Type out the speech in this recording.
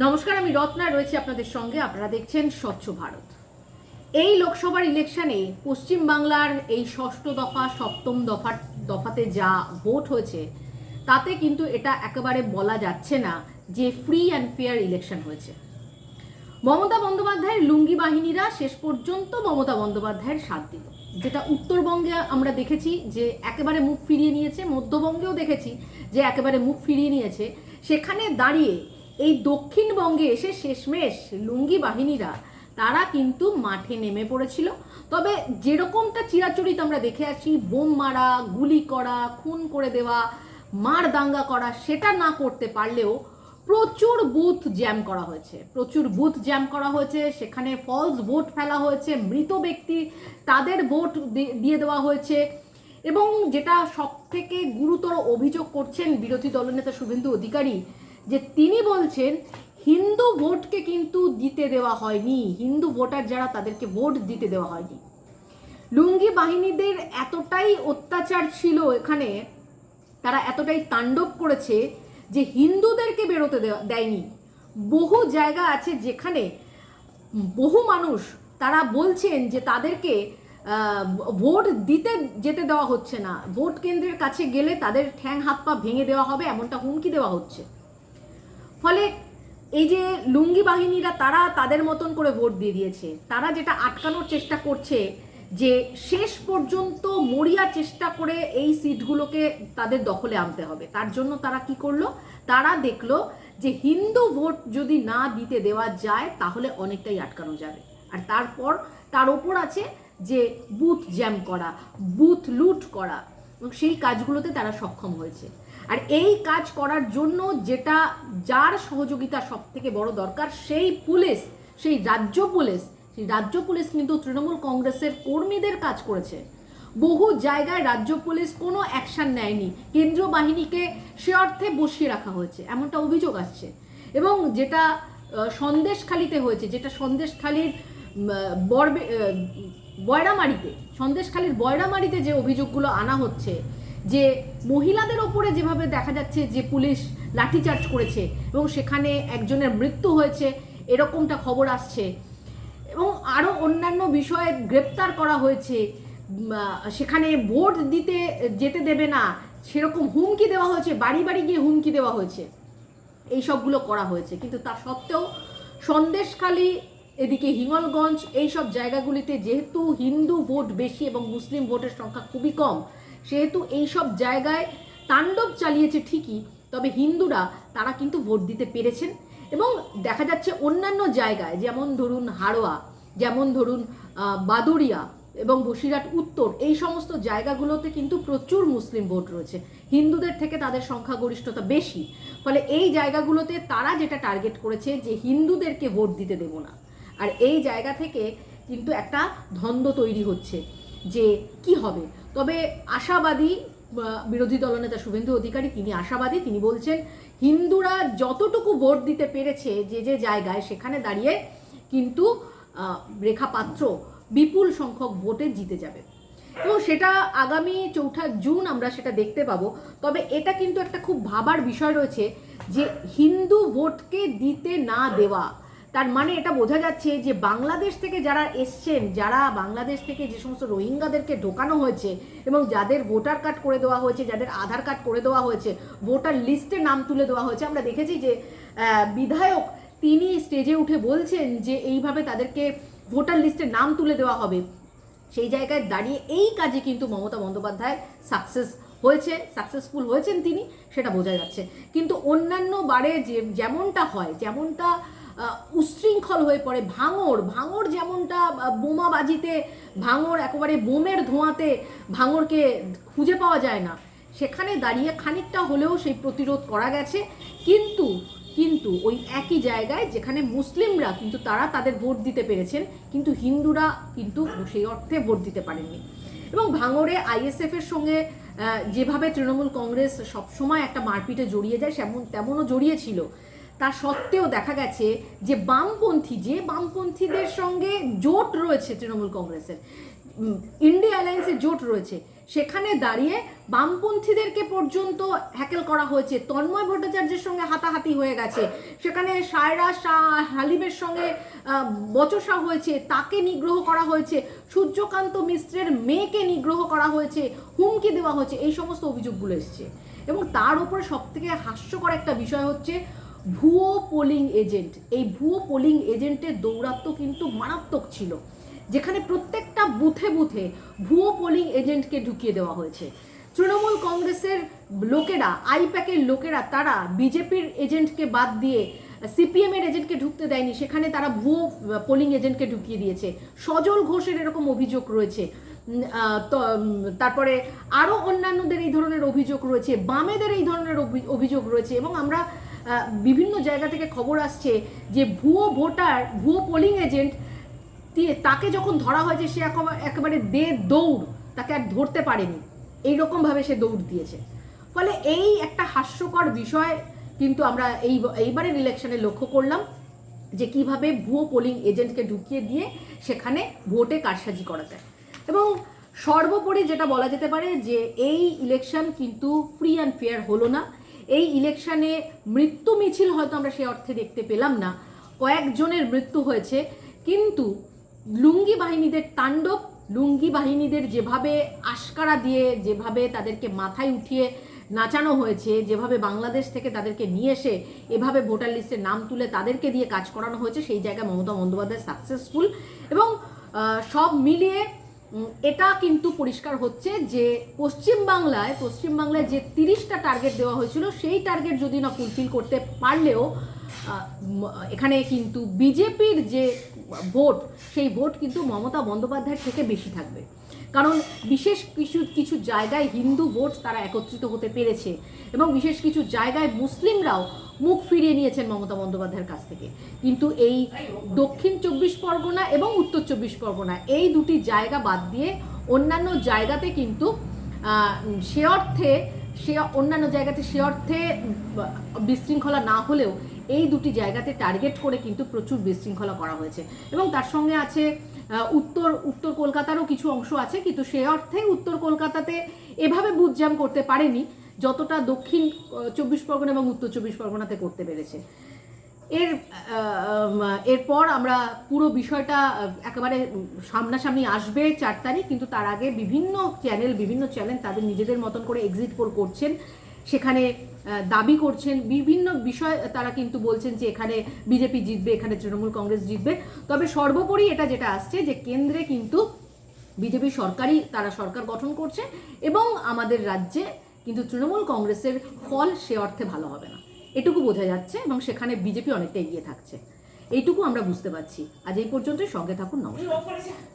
নমস্কার, আমি রত্না, রয়েছি আপনাদের সঙ্গে। আপনারা দেখছেন স্বচ্ছ ভারত। এই লোকসভার ইলেকশনে পশ্চিমবাংলার এই ষষ্ঠ দফা, সপ্তম দফা, দফাতে যা ভোট হয়েছে, তাতে কিন্তু এটা একেবারে বলা যাচ্ছে না যে ফ্রি অ্যান্ড ফেয়ার ইলেকশন হয়েছে। মমতা বন্দ্যোপাধ্যায়ের লুঙ্গি বাহিনীরা শেষ পর্যন্ত মমতা বন্দ্যোপাধ্যায়ের সাথ দিল। যেটা উত্তরবঙ্গে আমরা দেখেছি যে একেবারে মুখ ফিরিয়ে নিয়েছে, মধ্যবঙ্গেও দেখেছি যে একেবারে মুখ ফিরিয়ে নিয়েছে। সেখানে দাঁড়িয়ে এই দক্ষিণবঙ্গে এসে শেষমেশ লুঙ্গি বাহিনীরা, তারা কিন্তু মাঠে নেমে পড়েছিল। তবে যেরকমটা চিরাচরিত আমরা দেখে আসি, বোম মারা, গুলি করা, খুন করে দেওয়া, মার দাঙ্গা করা, সেটা না করতে পারলেও প্রচুর বুথ জ্যাম করা হয়েছে। প্রচুর বুথ জ্যাম করা হয়েছে, সেখানে ফলস ভোট ফেলা হয়েছে, মৃত ব্যক্তি তাদের ভোট দিয়ে দেওয়া হয়েছে। এবং যেটা সব থেকে গুরুতর অভিযোগ করছেন বিরোধী দলনেতা শুভেন্দু অধিকারী যে তিনি বলছেন, হিন্দু ভোটকে কিন্তু দিতে দেওয়া হয়নি। হিন্দু ভোটার যারা, তাদেরকে ভোট দিতে দেওয়া হয়নি। লুঙ্গি বাহিনীদের এতটাই অত্যাচার ছিল এখানে, তারা এতটাই তাণ্ডব করেছে যে হিন্দুদেরকে বেরোতে দেয়নি। বহু জায়গা আছে যেখানে বহু মানুষ, তারা বলছেন যে তাদেরকে ভোট দিতে যেতে দেওয়া হচ্ছে না। ভোট কেন্দ্রের কাছে গেলে তাদের ঠ্যাং হাত পা ভেঙে দেওয়া হবে, এমনটা হুমকি দেওয়া হচ্ছে। ফলে এই যে লুঙ্গি বাহিনীরা, তারা তাদের মতন করে ভোট দিয়ে দিয়েছে। তারা যেটা আটকানোর চেষ্টা করছে যে শেষ পর্যন্ত মরিয়া চেষ্টা করে এই সিটগুলোকে তাদের দখলে আনতে হবে। তার জন্য তারা কি করল? তারা দেখল যে হিন্দু ভোট যদি না দিতে দেওয়া যায়, তাহলে অনেকটাই আটকানো যাবে। আর তারপর তার ওপর আছে যে বুথ জ্যাম করা, বুথ লুট করা, এবং সেই কাজগুলোতে তারা সক্ষম হয়েছে। আর এই কাজ করার জন্য যেটা যার সহযোগিতা সব থেকে বড় দরকার, সেই পুলিশ, সেই রাজ্য পুলিশ, সেই রাজ্য পুলিশ কিন্তু তৃণমূল কংগ্রেসের কর্মীদের কাজ করেছে। বহু জায়গায় রাজ্য পুলিশ কোনো অ্যাকশন নেয়নি। কেন্দ্রীয় বাহিনীকে সে অর্থে বসিয়ে রাখা হয়েছে, এমনটা অভিযোগ আসছে। এবং যেটা সন্দেশখালিতে হয়েছে, যেটা সন্দেশখালির বরবে বয়রামারিতে সন্দেশখালির বয়রামারিতে যে অভিযোগগুলো আনা হচ্ছে যে মহিলাদের ওপরে যেভাবে দেখা যাচ্ছে যে পুলিশ লাঠিচার্জ করেছে এবং সেখানে একজনের মৃত্যু হয়েছে, এরকমটা খবর আসছে। এবং আরও অন্যান্য বিষয়ে গ্রেপ্তার করা হয়েছে সেখানে ভোট দিতে যেতে দেবে না, সেরকম হুমকি দেওয়া হয়েছে, বাড়ি বাড়ি গিয়ে হুমকি দেওয়া হয়েছে। এই সবগুলো করা হয়েছে। কিন্তু তা সত্ত্বেও সন্দেশখালী, এদিকে হিঙ্গলগঞ্জ, এই সব জায়গাগুলিতে যেহেতু হিন্দু ভোট বেশি এবং মুসলিম ভোটের সংখ্যা খুবই কম সেহেতু এই সব জায়গায় তাণ্ডব চালিয়েছে ঠিকই তবে হিন্দুরা তারা কিন্তু ভোট দিতে পেরেছেন। এবং দেখা যাচ্ছে অন্যান্য জায়গায় যেমন ধরুন হাড়োয়া যেমন ধরুন আহ, বাদুড়িয়া এবং বসিরহাট উত্তর এই সমস্ত জায়গাগুলোতে কিন্তু প্রচুর মুসলিম ভোট রয়েছে। হিন্দুদের থেকে তাদের সংখ্যাগরিষ্ঠতা বেশি। ফলে এই জায়গাগুলোতে তারা যেটা টার্গেট করেছে যে হিন্দুদেরকে ভোট দিতে দেব না। আর এই জায়গা থেকে কিন্তু একটা ধন্দ্ব তৈরি হচ্ছে যে কি হবে? তবে আশাবাদী বিরোধী দলনেতা শুভেন্দু অধিকারী, তিনি আশাবাদী, তিনি বলছেন, হিন্দুরা যতটুকু ভোট দিতে পেরেছে যে যে জায়গায়, সেখানে দাঁড়িয়ে কিন্তু রেখা পাত্র বিপুল সংখ্যক ভোটে জিতে যাবে। এবং সেটা আগামী চৌঠা জুন আমরা সেটা দেখতে পাবো। তবে এটা কিন্তু একটা খুব ভাবার বিষয় রয়েছে যে হিন্দু ভোটকে দিতে না দেওয়া তার মানে এটা বোঝা যাচ্ছে যে বাংলাদেশ থেকে যারা এসছেন, যারা বাংলাদেশ থেকে যে সমস্ত রোহিঙ্গাদেরকে ঢোকানো হয়েছে এবং যাদের ভোটার কার্ড করে দেওয়া হয়েছে, যাদের আধার কার্ড করে দেওয়া হয়েছে, ভোটার লিস্টে নাম তুলে দেওয়া হয়েছে, আমরা দেখেছি যে বিধায়ক তিনি স্টেজে উঠে বলছেন যে এইভাবে তাদেরকে ভোটার লিস্টে নাম তুলে দেওয়া হবে। সেই জায়গায় দাঁড়িয়ে এই কাজে কিন্তু মমতা বন্দ্যোপাধ্যায় সাকসেস হয়েছে সাকসেসফুল হয়েছেন তিনি, সেটা বোঝা যাচ্ছে। কিন্তু অন্যান্য বারে যে, যেমনটা হয়, যেমনটা আহ, উচ্ছৃঙ্খল হয়ে পড়ে ভাঙর ভাঙর যেমনটা বোমাবাজিতে ভাঙর একেবারে বোমের ধোঁয়াতে ভাঙরকে খুঁজে পাওয়া যায় না সেখানে দাঁড়িয়ে খানিকটা হলেও সেই প্রতিরোধ করা গেছে। কিন্তু কিন্তু ওই একই জায়গায় যেখানে মুসলিমরা কিন্তু তারা তাদের ভোট দিতে পেরেছেন কিন্তু হিন্দুরা কিন্তু সেই অর্থে ভোট দিতে পারেননি। এবং ভাঙড়ে আইএসএফ এর সঙ্গে যেভাবে তৃণমূল কংগ্রেস সবসময় একটা মারপিটে জড়িয়ে যায় সেমন তেমনও জড়িয়েছিল তা সত্ত্বেও দেখা গেছে যে বামপন্থী, যে বামপন্থীদের সঙ্গে জোট রয়েছে তৃণমূল কংগ্রেসের ইন্ডিয়া অ্যালায়েন্সের জোট রয়েছে, সেখানে দাঁড়িয়ে বামপন্থীদেরকে পর্যন্ত হ্যাকেল করা হয়েছে, তন্ময় ভট্টাচার্যের সঙ্গে হাতাহাতি হয়ে গেছে, সেখানে সায়রা শাহ হালিমের সঙ্গে বচসা হয়েছে, তাকে নিগ্রহ করা হয়েছে, সূর্যকান্ত মিশ্রের মেয়েকে নিগ্রহ করা হয়েছে, হুমকি দেওয়া হয়েছে, এই সমস্ত অভিযোগগুলো এসছে। এবং তার উপরে সব থেকে হাস্যকর একটা বিষয় হচ্ছে ভুয়ো পোলিং এজেন্ট এই ভুয়ো পোলিং এজেন্টের দৌরাত্ম্য কিন্তু মারাত্মক ছিল, যেখানে প্রত্যেকটা বুথে বুথে ভুয়ো পোলিং এজেন্টকে ঢুকিয়ে দেওয়া হয়েছে। তৃণমূল কংগ্রেসের লোকেরা, আইপ্যাকের লোকেরা, তারা বিজেপির এজেন্টকে বাদ দিয়ে সিপিএম এর এজেন্টকে ঢুকতে দেয়নি, সেখানে তারা ভুয়ো পোলিং এজেন্টকে ঢুকিয়ে দিয়েছে। সজল ঘোষের এরকম অভিযোগ রয়েছে। তারপরে আরও অন্যান্যদের এই ধরনের অভিযোগ রয়েছে, বামেদের এই ধরনের অভি- অভিযোগ রয়েছে এবং আমরা বিভিন্ন জায়গা থেকে খবর আসছে যে ভুয়ো ভোটার, ভুয়ো পোলিং এজেন্ট দিয়ে তাকে যখন ধরা হয়েছে সে একেবারে- দে দৌড়, তাকে আর ধরতে পারেনি। এই রকমভাবে সে দৌড় দিয়েছে। ফলে এই একটা হাস্যকর বিষয় কিন্তু আমরা এই এইবারের ইলেকশনে লক্ষ্য করলাম যে কীভাবে ভুয়ো পোলিং এজেন্টকে ঢুকিয়ে দিয়ে সেখানে ভোটে কারসাজি করা যায় এবং সর্বোপরি যেটা বলা যেতে পারে যে এই ইলেকশন কিন্তু ফ্রি অ্যান্ড ফেয়ার হলো না। এই ইলেকশনে মৃত্যু মিছিল হয়তো আমরা সে অর্থে দেখতে পেলাম না। কয়েকজনের মৃত্যু হয়েছে। কিন্তু লুঙ্গি বাহিনীদের তাণ্ডব, লুঙ্গি বাহিনীদের যেভাবে আশকারা দিয়ে, যেভাবে তাদেরকে মাথায় উঠিয়ে নাচানো হয়েছে, যেভাবে বাংলাদেশ থেকে তাদেরকে নিয়ে এসে এভাবে ভোটার লিস্টে নাম তুলে তাদেরকে দিয়ে কাজ করানো হয়েছে, সেই জায়গায় মমতা বন্দ্যোপাধ্যায় সাকসেসফুল এবং সব মিলিয়ে এটা কিন্তু পরিষ্কার হচ্ছে যে পশ্চিমবাংলায় পশ্চিমবাংলায় যে তিরিশটা টার্গেট দেওয়া হয়েছিল, সেই টার্গেট যদি না ফুলফিল করতে পারলেও এখানে কিন্তু বিজেপির যে ভোট সেই ভোট কিন্তু মমতা বন্দ্যোপাধ্যায়ের থেকে বেশি থাকবে। কারণ বিশেষ কিছু কিছু জায়গায় হিন্দু ভোট তারা একত্রিত হতে পেরেছে এবং বিশেষ কিছু জায়গায় মুসলিমরাও মুখ ফিরিয়ে নিয়েছেন মমতা বন্দ্যোপাধ্যায়ের কাছ থেকে। কিন্তু এই দক্ষিণ চব্বিশ পরগনা এবং উত্তর চব্বিশ পরগনা এই দুটি জায়গা বাদ দিয়ে অন্যান্য জায়গাতে কিন্তু সে অর্থে, সে অন্যান্য জায়গাতে সে অর্থে বিশৃঙ্খলা না হলেও এই দুটি জায়গাতে টার্গেট করে কিন্তু প্রচুর বিশৃঙ্খলা করা হয়েছে। এবং তার সঙ্গে আছে উত্তর উত্তর কলকাতারও কিছু অংশ আছে, কিন্তু সে অর্থে উত্তর কলকাতাতে এভাবে বুথ করতে পারেনি যতটা দক্ষিণ চব্বিশ পরগনা এবং উত্তর চব্বিশ পরগনাতে করতে পেরেছে। এর এরপর আমরা পুরো বিষয়টা একেবারে সামনাসামনি আসবে চার তারিখ, কিন্তু তার আগে বিভিন্ন চ্যানেল বিভিন্ন চ্যানেল তাদের নিজেদের মতন করে এক্সিট পোল করছেন। সেখানে দাবি করছেন। বিভিন্ন বিষয় তারা কিন্তু বলছেন যে এখানে বিজেপি জিতবে, এখানে তৃণমূল কংগ্রেস জিতবে। তবে সর্বোপরি এটা যেটা আসছে যে কেন্দ্রে কিন্তু বিজেপি সরকারই, তারা সরকার গঠন করছে এবং আমাদের রাজ্যে কিন্তু তৃণমূল কংগ্রেসের ফল সে অর্থে ভালো হবে না। এটুকু বোঝা যাচ্ছে এবং সেখানে বিজেপি অনেকটা এগিয়ে থাকছে। এইটুকু আমরা বুঝতে পারছি। আজ এই পর্যন্তই। সঙ্গে থাকুন। নমস্কার।